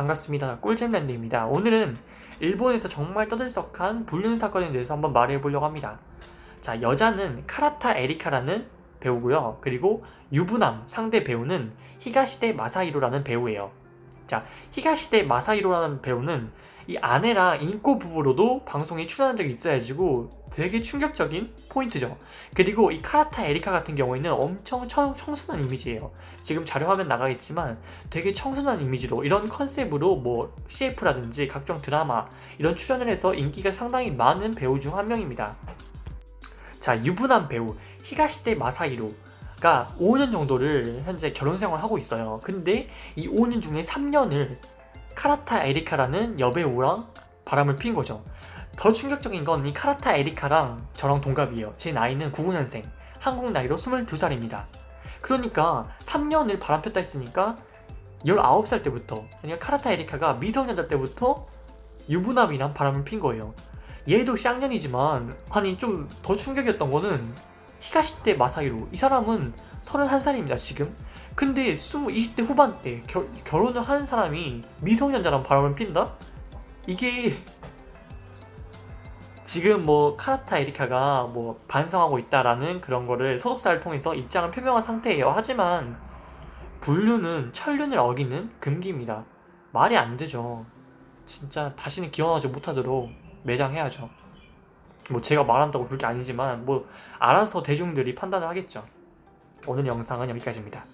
반갑습니다. 꿀잼랜드입니다. 오늘은 일본에서 정말 떠들썩한 불륜 사건에 대해서 한번 말해보려고 합니다. 자, 여자는 카라타 에리카라는 배우고요. 그리고 유부남 상대 배우는 히가시대 마사히로라는 배우예요. 자, 히가시대 마사히로라는 배우는 이 아내랑 인꼬 부부로도 방송에 출연한 적이 있어야지고 되게 충격적인 포인트죠. 그리고 이 카라타 에리카 같은 경우에는 엄청 청, 청순한 이미지예요. 지금 자료 화면 나가겠지만 되게 청순한 이미지로 이런 컨셉으로 뭐 CF라든지 각종 드라마 이런 출연을 해서 인기가 상당히 많은 배우 중 한 명입니다. 자, 유부남 배우 히가시대 마사히로 가 5년 정도를 현재 결혼 생활을 하고 있어요. 근데 이 5년 중에 3년을 카라타 에리카라는 여배우랑 바람을 핀 거죠. 더 충격적인 건 이 카라타 에리카랑 저랑 동갑이에요. 제 나이는 99년생, 한국 나이로 22살입니다. 그러니까 3년을 바람 폈다 했으니까 19살 때부터, 그러니까 카라타 에리카가 미성년자 때부터 유부남이랑 바람을 핀 거예요. 얘도 쌍년이지만, 아니 좀 더 충격이었던 거는 히가시대 마사히로. 이 사람은 31살입니다, 지금. 근데 20, 20대 후반 때 겨- 결혼을 한 사람이 미성년자랑 바람을 핀다? 이게 지금 뭐 카라타 에리카가 뭐 반성하고 있다라는 그런 거를 소속사를 통해서 입장을 표명한 상태예요. 하지만 불륜은 천륜을 어기는 금기입니다. 말이 안 되죠. 진짜 다시는 기원하지 못하도록 매장해야죠. 뭐 제가 말한다고 그럴 게 아니지만 뭐 알아서 대중들이 판단을 하겠죠. 오늘 영상은 여기까지입니다.